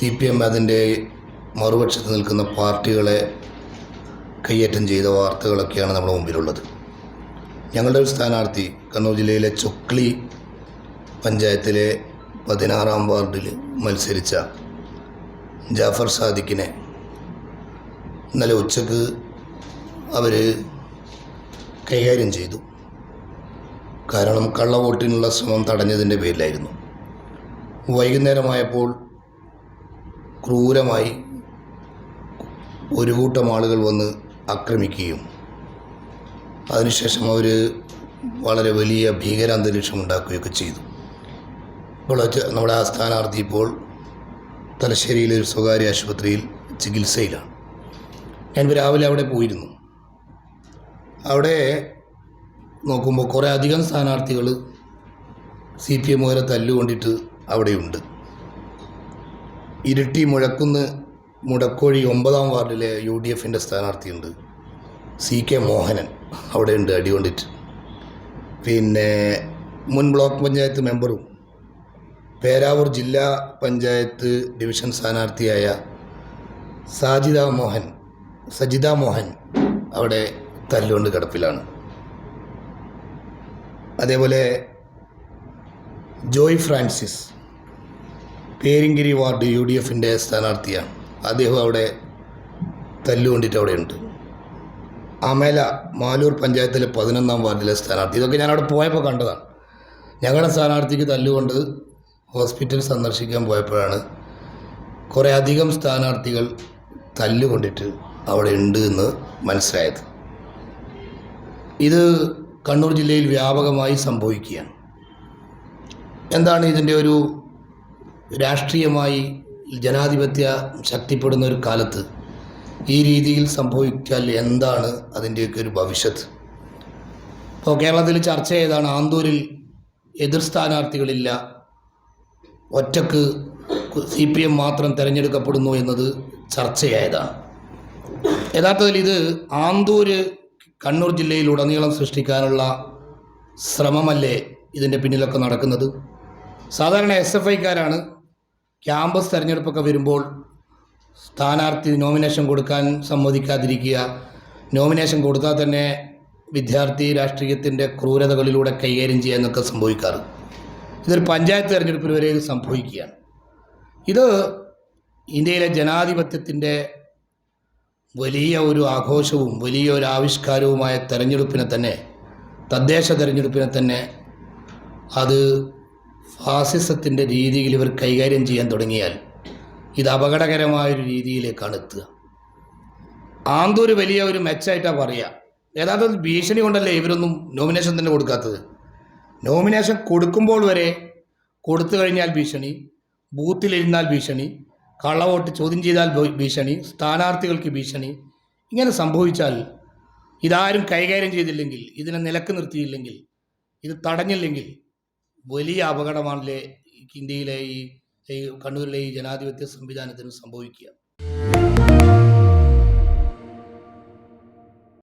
C P M അതിന്റെ മറുപക്ഷത്ത് നിൽക്കുന്ന പാർട്ടികളെ കയ്യേറ്റം ചെയ്ത വാർത്തകളൊക്കെയാണ് നമ്മുടെ മുമ്പിലുള്ളത്. ഞങ്ങളുടെ ഒരു സ്ഥാനാർത്ഥി കണ്ണൂർ ജില്ലയിലെ ചൊക്ലി പഞ്ചായത്തിലെ പതിനാറാം വാർഡിൽ മത്സരിച്ച ജാഫർ സാദിഖിനെ ഇന്നലെ ഉച്ചയ്ക്ക് അവർ കൈകാര്യം ചെയ്തു. കാരണം കള്ളവോട്ടിനുള്ള ശ്രമം തടഞ്ഞതിന്റെ പേരിലായിരുന്നു. വൈകുന്നേരമായപ്പോൾ ക്രൂരമായി ഒരു കൂട്ടം ആളുകൾ വന്ന് ആക്രമിക്കുകയും അതിനുശേഷം അവർ വളരെ വലിയ ഭീകരാന്തരീക്ഷം ഉണ്ടാക്കുകയൊക്കെ ചെയ്തു. ഇപ്പോൾ നമ്മുടെ ആ സ്ഥാനാർത്ഥി ഇപ്പോൾ തലശ്ശേരിയിലെ ഒരു സ്വകാര്യ ആശുപത്രിയിൽ ചികിത്സയിലാണ്. ഞാൻ രാവിലെ അവിടെ പോയിരുന്നു. അവിടെ നോക്കുമ്പോൾ കുറേ അധികം സ്ഥാനാർത്ഥികൾ സി പി എമ്മുകാരെ തല്ലുകൊണ്ടിട്ട് അവിടെയുണ്ട്. ഇരിട്ടി മുഴക്കുന്ന് മുടക്കോഴി ഒമ്പതാം വാർഡിലെ യു ഡി എഫിന്റെ സ്ഥാനാർത്ഥിയുണ്ട് സി കെ മോഹനൻ. അവിടെയുണ്ട് അടികൊണ്ടിട്ട് പിന്നെ മുൻ ബ്ലോക്ക് പഞ്ചായത്ത് മെമ്പറും പേരാവൂർ ജില്ലാ പഞ്ചായത്ത് ഡിവിഷൻ സ്ഥാനാർത്ഥിയായ സാജിദ മോഹൻ സജിത മോഹൻ അവിടെ തല്ലുകൊണ്ട് കിടപ്പിലാണ്. അതേപോലെ Joy Francis പേരിങ്കിരി ward U D എഫിന്റെ സ്ഥാനാർത്ഥിയാണ് അദ്ദേഹം അവിടെ തല്ലുകൊണ്ടിട്ട് അവിടെയുണ്ട്. അമല മാലൂർ പഞ്ചായത്തിലെ പതിനൊന്നാം വാർഡിലെ സ്ഥാനാർത്ഥി. ഇതൊക്കെ ഞാൻ അവിടെ പോയപ്പോൾ കണ്ടതാണ്. ഞങ്ങളുടെ സ്ഥാനാർത്ഥിക്ക് തല്ലുകൊണ്ട് ഹോസ്പിറ്റൽ സന്ദർശിക്കാൻ പോയപ്പോഴാണ് കുറേ അധികം സ്ഥാനാർത്ഥികൾ തല്ലുകൊണ്ടിട്ട് അവിടെ ഉണ്ട് എന്ന് മനസ്സിലായത്. ഇത് കണ്ണൂർ ജില്ലയിൽ വ്യാപകമായി സംഭവിക്കുകയാണ്. എന്താണ് ഇതിന്റെ ഒരു രാഷ്ട്രീയമായി ജനാധിപത്യ ശക്തിപ്പെടുന്ന ഒരു കാലത്ത് ഈ രീതിയിൽ സംഭവിച്ചാൽ എന്താണ് അതിന്റെയൊക്കെ ഒരു ഭവിഷ്യത്ത്? ഇപ്പോൾ കേരളത്തിൽ ചർച്ച ചെയ്താണ് ആന്തൂരിൽ എതിർ സ്ഥാനാർത്ഥികളില്ല ഒറ്റയ്ക്ക് സി പി എം മാത്രം തിരഞ്ഞെടുക്കപ്പെടുന്നു എന്നത് ചർച്ചയായതാണ്. യഥാർത്ഥത്തിൽ ഇത് ആന്തൂര് കണ്ണൂർ ജില്ലയിൽ ജില്ലയിലുടനീളം സൃഷ്ടിക്കാനുള്ള ശ്രമമല്ലേ ഇതിന്റെ പിന്നിലൊക്കെ നടക്കുന്നത്? സാധാരണ എസ് എഫ് ഐക്കാരാണ് ക്യാമ്പസ് തിരഞ്ഞെടുപ്പൊക്കെ വരുമ്പോൾ സ്ഥാനാർത്ഥി നോമിനേഷൻ കൊടുക്കാൻ സമ്മതിക്കാതിരിക്കുക. നോമിനേഷൻ കൊടുത്താൽ തന്നെ വിദ്യാർത്ഥി രാഷ്ട്രീയത്തിന്റെ ക്രൂരതകളിലൂടെ കൈകാര്യം ചെയ്യാനൊക്കെ സംഭവിക്കാറ്. ഇതൊരു പഞ്ചായത്ത് തിരഞ്ഞെടുപ്പിൽ വരെ ഇത് സംഭവിക്കുകയാണ്. ഇത് ഇന്ത്യയിലെ ജനാധിപത്യത്തിന്റെ വലിയ ഒരു ആഘോഷവും വലിയ ഒരു ആവിഷ്കാരവുമായ തെരഞ്ഞെടുപ്പിനെ തന്നെ തദ്ദേശ തെരഞ്ഞെടുപ്പിനെ തന്നെ അത് ഫാസിസത്തിന്റെ രീതിയിൽ ഇവർ കൈകാര്യം ചെയ്യാൻ തുടങ്ങിയാൽ ഇത് അപകടകരമായൊരു രീതിയിലേക്കാണ് എത്തുക. ആന്തൂര് വലിയ ഒരു മെച്ചായിട്ടാണ് പറയുക യഥാർത്ഥത്തിൽ ഭീഷണി കൊണ്ടല്ലേ ഇവരൊന്നും നോമിനേഷൻ തന്നെ കൊടുക്കാത്തത്? നോമിനേഷൻ കൊടുക്കുമ്പോൾ വരെ കൊടുത്തു കഴിഞ്ഞാൽ ഭീഷണി ബൂത്തിലിരുന്നാൽ ഭീഷണി കള്ളവോട്ട് ചോദ്യം ചെയ്താൽ ഭീഷണി സ്ഥാനാർത്ഥികൾക്ക് ഭീഷണി. ഇങ്ങനെ സംഭവിച്ചാൽ ഇതാരും കൈകാര്യം ചെയ്തില്ലെങ്കിൽ ഇതിനെ നിലയ്ക്ക് നിർത്തിയില്ലെങ്കിൽ ഇത് തടഞ്ഞില്ലെങ്കിൽ വലിയ അപകടമാണല്ലേ ഇന്ത്യയിലെ ഈ ഈ കണ്ണൂരിലെ ഈ ജനാധിപത്യ സംവിധാനത്തിന് സംഭവിക്കുക.